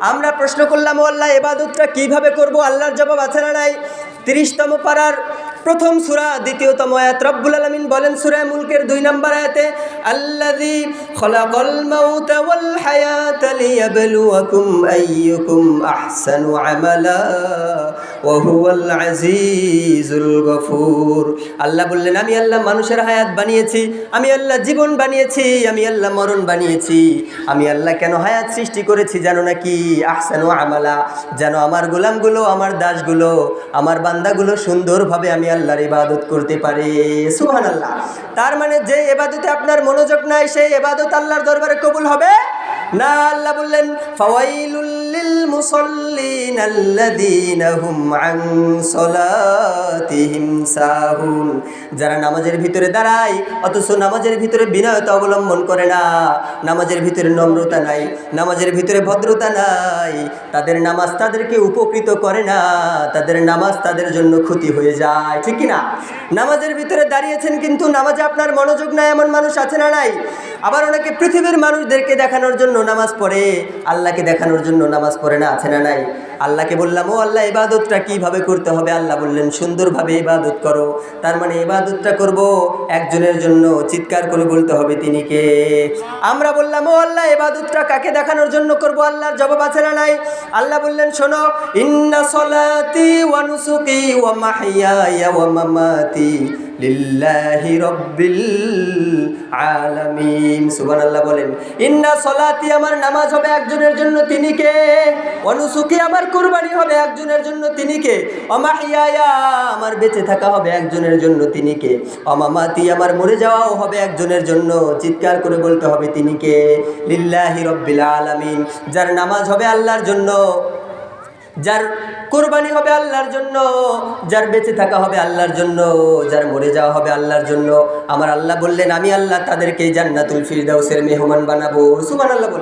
আমরা প্রশ্ন করলাম, ও আল্লাহ, এবাদতটা কীভাবে করব? আল্লাহর জবাব আছে না নাই? তিরিশতম পাড়ার প্রথম সুরা, দ্বিতীয়তম আয়াত। রব্বুল আলামিন বলেন সূরা মুলকের দুই নম্বর আয়াতে, আল্লাযী খলাকাল মাউতা ওয়াল হায়াতা লিয়াবলুয়াকুম আইয়ুকুম আহসানু আমালা, ওয়া হুয়াল আজিজুল গফুর। আল্লাহ বললেন, আমি আল্লাহ মানুষের হায়াত বানিয়েছি, আমি আল্লাহ জীবন বানিয়েছি, আমি আল্লাহ মরণ বানিয়েছি। আমি আল্লাহ কেন হায়াত সৃষ্টি করেছি জানো নাকি? আহসানু আমালা, যেন আমার গোলামগুলো, আমার দাসগুলো, আমার বান্দাগুলো সুন্দরভাবে আমি আল্লাহর ইবাদত করতে পারে। সুহান আল্লাহ তার মানে যে এবাদতে আপনার মনোযোগ নাই, সেই এবাদত আল্লাহর দরবারে কবুল হবে? না, আল্লাহ বললেন, ফাওয়াইলুল লিল মুসাল্লিন আল্লাযীনা হুম আন সালাতিহিম সাহুন যারা নামাজের ভিতরে দাঁড়ায়, অথচ নামাজের ভিতরে বিনয়তা অবলম্বন করে না, নামাজের ভিতরে নম্রতা নাই, নামাজের ভিতরে ভদ্রতা নাই, তাদের নামাজ তাদেরকে উপকৃত করে না, তাদের নামাজ তাদের জন্য ক্ষতি হয়ে যায়, ঠিক না নামাজের ভিতরে দাঁড়িয়েছেন কিন্তু নামাজে আপনার মনোযোগ নাই, এমন মানুষ আছে না নাই? আবার অনেকে পৃথিবীর মানুষদেরকে দেখানোর জন্য নামাজ পড়ে, আল্লাহকে দেখানোর জন্য নামাজ পড়ে না, আছে না নাই? যায় আল্লাহকে বললাম, ও আল্লাহ, ইবাদতটা কীভাবে করতে হবে? আল্লাহ বললেন, সুন্দরভাবে ইবাদত করো। তার মানে ইবাদতটা করব, একজনের জন্য চিৎকার করে বলতে হবে তিনি কে? আমরা বললাম, ও আল্লাহ, ইবাদতটা কাকে দেখানোর জন্য করব? আল্লাহর জবাব আছে না নাই? আল্লাহ বললেন, শোনো, ইন্না সলাতি ওয়া নুসুকি ওয়া মাহইয়ায়া ওয়া মামাতি লিল্লাহি রব্বিল আলামিন। সুবহানাল্লাহ বলেন, ইন্না সলাতি, আমার নামাজ হবে একজনের জন্য তিনি কে? অনুসুকি আমার কুরবানি হবে একজনের জন্য তিনি কে? অমাহিয়ায়া আমার বেঁচে থাকা হবে একজনের জন্য তিনি কে? অমামাতি আমার মরে যাওয়াও হবে একজনের জন্য। চিৎকার করে বলতে হবে তিনি কে? লিল্লাহি রব্বিল আলামিন। যার নামাজ হবে আল্লাহর জন্য, যার কোরবানি হবে আল্লাহর জন্য, যার বেঁচে থাকা হবে আল্লাহর জন্য, যার মরে যাওয়া হবে আল্লাহর জন্য। আমার আল্লাহ বললেন, আমি আল্লাহ তাদেরকে জান্নাতুল ফিরদাউসের মেহমান বানাবো। সুবহানাল্লাহ বলে